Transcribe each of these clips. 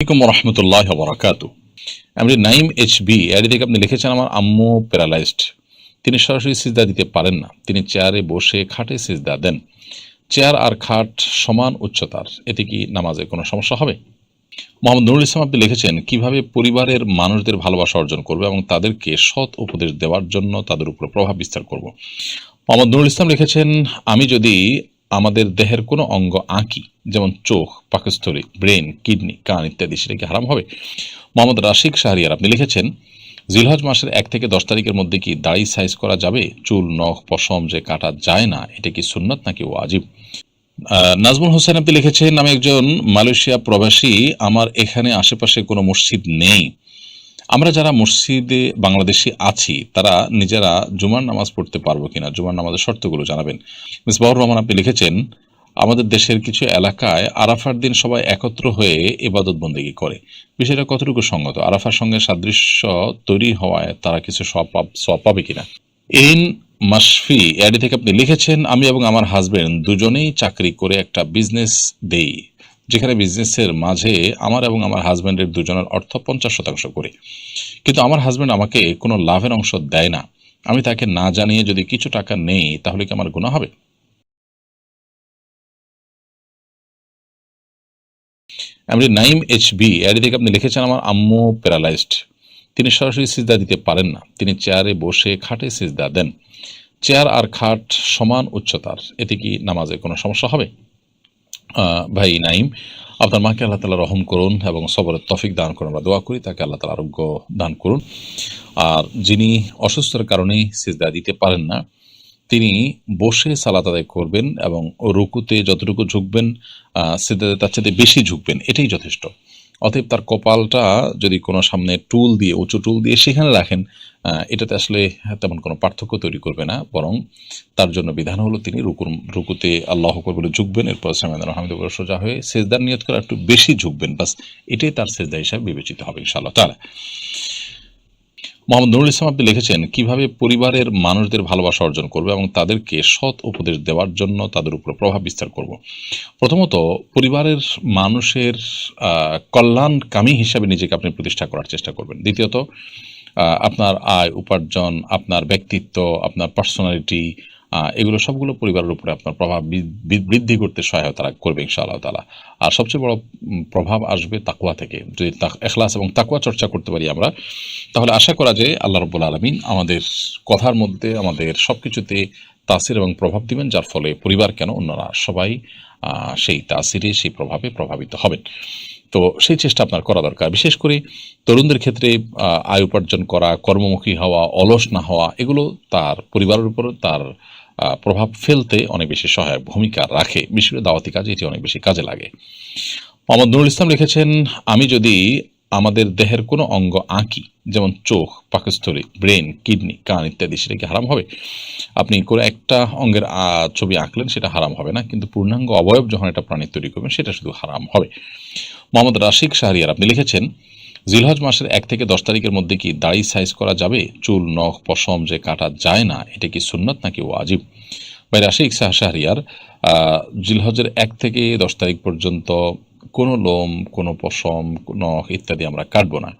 আসসালামাইকুম রহমতুল্লাহ বরাকাতু আমি Naim H B দিকে আপনি লিখেছেন আমার আম্মু প্যারালাইজড। তিনি সরাসরি সিজদা দিতে পারেন না। তিনি চেয়ারে বসে খাটে সিজদা দেন। চেয়ার আর খাট সমান উচ্চতার। এতে কি নামাজে কোনো সমস্যা হবে? মোহাম্মদ নুরুল ইসলাম আপনি লিখেছেন, কীভাবে পরিবারের মানুষদের ভালোবাসা অর্জন করবে এবং তাদেরকে সৎ উপদেশ দেওয়ার জন্য তাদের উপর প্রভাব বিস্তার করব? মোহাম্মদ নুরুল ইসলাম লিখেছেন, আমি যদি আমাদের দেহের কোনো অঙ্গ আঁকি যেমন চোখ, পাকস্থলী, ব্রেন, কিডনি, কান ইত্যাদি সেটা কি হারাম হবে। মোহাম্মদ রাশিক শাহরিয়ার, আপনি লিখেছেন, জিলহজ মাসের এক থেকে দশ তারিখের মধ্যে কি দাড়ি সাইজ করা যাবে? চুল, নখ, পশম যে কাটা যায় না, এটা কি সুন্নত নাকি ওয়াজিব? নাজমুল হোসেন, আপনি লিখেছেন, আমি একজন মালয়েশিয়া প্রবাসী, আমার এখানে আশেপাশে কোনো মসজিদ নেই। আমরা যারা মসজিদে বাংলাদেশি আছি, তারা নিজেরা জুমার নামাজ পড়তে পারব কিনা? জুমার নামাজের শর্তগুলো জানাবেন। মিস বাবুর রহমান, আপনি লিখেছেন আমাদের দেশের কিছু এলাকায় আরাফার দিন সবাই একত্র হয়ে এবাদত বন্দেগী করে। বিষয়টা কতটুকু সঙ্গত? আরাফার সঙ্গে সাদৃশ্য তৈরি হওয়ায় তারা কিছু সব পাব- কিনা? ইন মাসফি এডি থেকে আপনি লিখেছেন, আমি এবং আমার হাজবেন্ড দুজনেই চাকরি করে একটা বিজনেস দেই, যেখানে বিজনেসের মাঝে আমার এবং আমার হাজবেন্ডের দুজনের অর্থ পঞ্চাশ শতাংশ করে। কিন্তু আমার হাজবেন্ড আমাকে কোনো লাভের অংশ দেয় না। আমি তাকে না জানিয়ে যদি কিছু টাকা নেই, তাহলে কি আমার গুণা হবে? আমি নাইম এইচ বি এডি থেকে আপনি লিখেছেন আমার আম্মু প্যারালাইজড। তিনি সরাসরি সিজদা দিতে পারেন না। তিনি চেয়ারে বসে খাটে সিজদা দেন। চেয়ার আর খাট সমান উচ্চতার। এতে কি নামাজে কোনো সমস্যা হবে? ভাই নাইম আপনার মাকে আল্লাহ তালা রহম করুন এবং সবরের তফিক দান করুন। আমরা দোয়া করি, তাকে আল্লাহ তালা আরোগ্য দান করুন। আর যিনি অসুস্থতার কারণে সিজদা দিতে পারেন না তিনি বসে সালাত আদায় করবেন এবং রুকুতে যতটুকু ঝুঁকবেন আহ, সিজদাতে তার চাইতে বেশি ঝুঁকবেন এটাই যথেষ্ট। অতএব তার কপালটা যদি কোনো সামনে টুল দিয়ে উঁচু টুল দিয়ে সেখানে রাখেন এটাতে আসলে তেমন কোনো পার্থক্য তৈরি করবে না বরং তার জন্য বিধান হলো তিনি রুকুর রুকুতে আল্লাহ বলে ঝুঁকবেন এরপর সামিয়ান আহমেদ বলে সোজা হয়ে সেজদার নিয়ত করে একটু বেশি ঝুঁকবেন বাস এটাই তার সেজদা হিসাবে বিবেচিত হবে ইনশাআল্লাহ তারা মোহাম্মদ নুরুল ইসলাম আপনি লিখেছেন, কীভাবে পরিবারের মানুষদের ভালোবাসা অর্জন করবে এবং তাদেরকে সৎ উপদেশ দেওয়ার জন্য তাদের উপর প্রভাব বিস্তার করব? প্রথমত, পরিবারের মানুষের কল্যাণকামী হিসাবে নিজেকে আপনি প্রতিষ্ঠা করার চেষ্টা করবেন। দ্বিতীয়ত আপনার আয়, উপার্জন, আপনার ব্যক্তিত্ব, আপনার পার্সোনালিটি এগুলো সবগুলো পরিবারের উপরে আপনার প্রভাব বৃদ্ধি করতে সহায়তা করবে ইনশাআল্লাহ তালা আর সবচেয়ে বড় প্রভাব আসবে তাকুয়া থেকে। যদি এখলাস এবং তাকুয়া চর্চা করতে পারি আমরা, তাহলে আশা করা যায় আল্লাহ রব্বুল আলমিন আমাদের কথার মধ্যে, আমাদের সব কিছুতে তাসির এবং প্রভাব দিবেন, যার ফলে পরিবার কেন অন্যরা সবাই সেই তাসিরে, সেই প্রভাবে প্রভাবিত হবেন। তো সেই চেষ্টা আপনার করা দরকার। বিশেষ করে তরুণদের ক্ষেত্রে আয় উপার্জন করা, কর্মমুখী হওয়া, অলস না হওয়া, এগুলো তার পরিবারের উপর, তার প্রভাব ফেলতে অনেক বেশি সহায়ক ভূমিকা রাখে। বিশেষ করে দাওয়াতি কাজে এটি অনেক বেশি কাজে লাগে। মোহাম্মদ নুরুল ইসলাম লিখেছেন, আমি যদি আমাদের দেহের কোনো অঙ্গ আঁকি, যেমন চোখ, পাকস্থলী, ব্রেন, কিডনি, কান ইত্যাদি, সেটা কি হারাম হবে? আপনি কোনো একটা অঙ্গের ছবি আঁকলেন, সেটা হারাম হবে না। কিন্তু পূর্ণাঙ্গ অবয়ব যখন একটা প্রাণী তৈরি করবেন, সেটা শুধু হারাম হবে। মোহাম্মদ রাশিক শাহরিয়ার আপনি লিখেছেন জিলহজ মাসের এক থেকে দশ তারিখের মধ্যে কি দাড়ি সাইজ করা যাবে? চুল, নখ, পশম যে কাটা যায় না, এটা কি সুন্নত নাকি ওয়াজিব? ভাই রাশিক শাহ শাহরিয়ার জিলহজের এক থেকে দশ তারিখ পর্যন্ত কোনো লোম, কোনো পশম, নখ ইত্যাদি আমরা কাটবো না।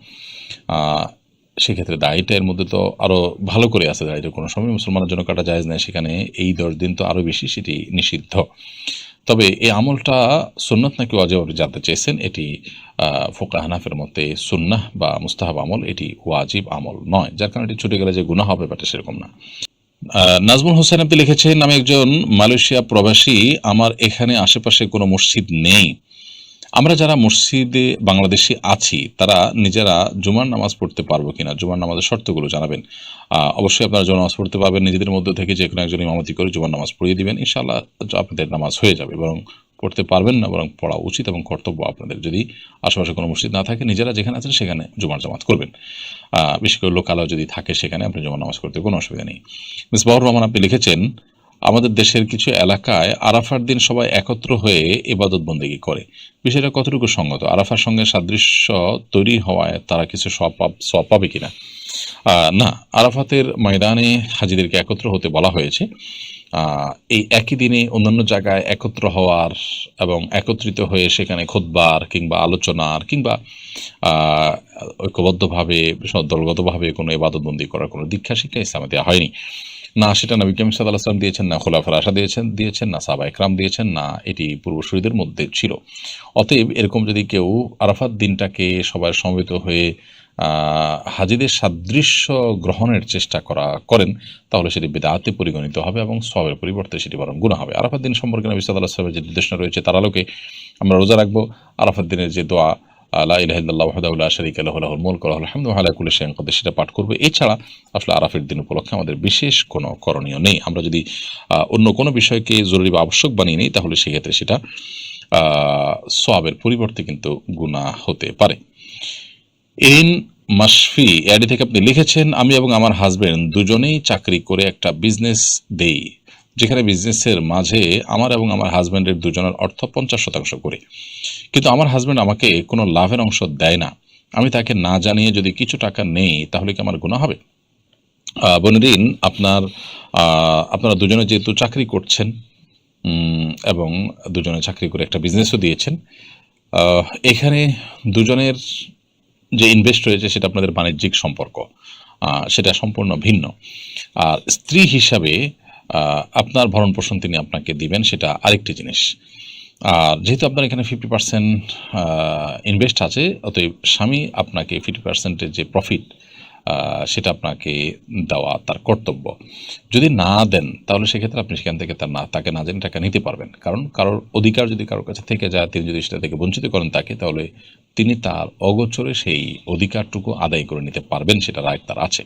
সেক্ষেত্রে দাড়িটা এর মধ্যে তো আরও ভালো করে আছে, দাড়িটা কোনো সময় মুসলমানের জন্য কাটা যায় না সেখানে এই দশ দিন তো আরও বেশি সেটি নিষিদ্ধ। তবে এই আমলটা সুন্নত নাকি ওয়াজিব জানতে চেয়েছেন? এটি আহ, ফোকা হানাফের মতে সুন্নাহ বা মুস্তাহাব আমল এটি ওয়াজিব আমল নয় যার কারণে এটি ছুটে গেলে যে গুণা হবে ব্যাপারটা সেরকম না। নাজমুল হোসেন আপনি লিখেছেন আমি একজন মালয়েশিয়া প্রবাসী আমার এখানে আশেপাশে কোনো মসজিদ নেই। আমরা যারা মসজিদে বাংলাদেশি আছি, তারা নিজেরা জুমার নামাজ পড়তে পারব কিনা, জুমার নামাজের শর্তগুলো জানাবেন। অবশ্যই আপনারা জুমার নামাজ পড়তে পারবেন, নিজেদের মধ্যে থেকে যে কোনো একজন ইমামতি করে জুমার নামাজ পড়িয়ে দিবেন। ইনশাআল্লাহ আপনাদের নামাজ হয়ে যাবে, বরং পড়তে পারবেন না, বরং পড়া উচিত এবং কর্তব্য আপনাদের। যদি আশেপাশে কোনো মসজিদ না থাকে, নিজেরা যেখানে আছেন সেখানে জুমার জামাত করবেন। বিশেষ করে লোকালয় যদি থাকে সেখানে আপনি জুমার নামাজ করতে কোনো অসুবিধা নেই। মিস বাবুর রহমান আপনি লিখেছেন আমাদের দেশের কিছু এলাকায় আরাফার দিন সবাই একত্র হয়ে ইবাদত বন্দেগী করে। বিষয়টা কতটুকু সঙ্গত? আরাফার সঙ্গে সাদৃশ্য তৈরি হওয়ায় তারা কিছু সব পাব- সব পাবে কিনা? না, আরাফাতের ময়দানে হাজিদেরকে একত্র হতে বলা হয়েছে। এই একই দিনে অন্যান্য জায়গায় একত্র হওয়ার এবং একত্রিত হয়ে সেখানে খোদবার কিংবা আলোচনার কিংবা ঐক্যবদ্ধভাবে, দলগতভাবে কোনো ইবাদতবন্দি করার কোনো দীক্ষা শিক্ষা ইসলামে দেওয়া হয়নি। না, সেটা নবী করিম সাল্লাহ আসলাম দিয়েছেন, না খোলাফার আশা দিয়েছেন দিয়েছেন, না সাবা একরাম দিয়েছেন, না এটি পূর্বসূরীদের মধ্যে ছিল। অতএব এরকম যদি কেউ আরাফাত দিনটাকে সবাই সমবেত হয়ে হাজিদের সাদৃশ্য গ্রহণের চেষ্টা করা করেন, তাহলে সেটি বেদাতে পরিগণিত হবে এবং সবের পরিবর্তে সেটি বরং গুণা হবে। আরাফাত দিন সম্পর্কে নবী সাল্লাহ সাল্লামের যে নির্দেশনা রয়েছে, তার আলোকে আমরা রোজা রাখব। আরাফাত দিনের যে দোয়া আলা ইলাহিল্লাহ ওয়াহদাহুল্লাহ শারীকা লাহু, লাহুল মুলক ওয়া লাহুল হামদু ওয়া আলা কুল্লি শাইইন কাদির, সেটা পাঠ করবে। এছাড়া আসলে আরাফের দিন উপলক্ষে আমাদের বিশেষ কোনো করণীয় নেই। আমরা যদি অন্য কোনো বিষয়কে জরুরি বা আবশ্যক বানিয়ে নিই, তাহলে সেক্ষেত্রে সেটা সোয়াবের পরিবর্তে কিন্তু গুণা হতে পারে। ইন মাসফি অ্যাডি থেকে আপনি লিখেছেন, আমি এবং আমার হাজবেন্ড দুজনেই চাকরি করে একটা বিজনেস দেই। যেখানে বিজনেসের মাঝে আমার এবং আমার হাজব্যান্ডের দুজনের অর্থ পঞ্চাশ শতাংশ করে। কিন্তু আমার হাজব্যান্ড আমাকে কোনো লাভের অংশ দেয় না। আমি তাকে না জানিয়ে যদি কিছু টাকা নেই তাহলে কি আমার গুণা হবে? আহ, আপনার আপনারা দুজনে যেহেতু চাকরি করছেন এবং দুজনে চাকরি করে একটা বিজনেসও দিয়েছেন এখানে দুজনের যে ইনভেস্ট রয়েছে সেটা আপনাদের বাণিজ্যিক সম্পর্ক। সেটা সম্পূর্ণ ভিন্ন। আর স্ত্রী হিসাবে আপনার ভরণ পোষণ তিনি আপনাকে দিবেন, সেটা আরেকটি জিনিস। আর যেহেতু আপনার এখানে ফিফটি পার্সেন্ট ইনভেস্ট আছে, অতএব স্বামী আপনাকে ফিফটি পার্সেন্টের যে প্রফিট সেটা আপনাকে দেওয়া তার কর্তব্য। যদি না দেন, তাহলে সেক্ষেত্রে আপনি সেখান থেকে তার না, তাকে না জেনে টাকা নিতে পারবেন। কারণ কারোর অধিকার যদি কারোর কাছে থেকে যায়, তিনি যদি সেটা থেকে বঞ্চিত করেন তাকে, তাহলে তিনি তার অগোচরে সেই অধিকারটুকু আদায় করে নিতে পারবেন, সেটা রাইট তার আছে।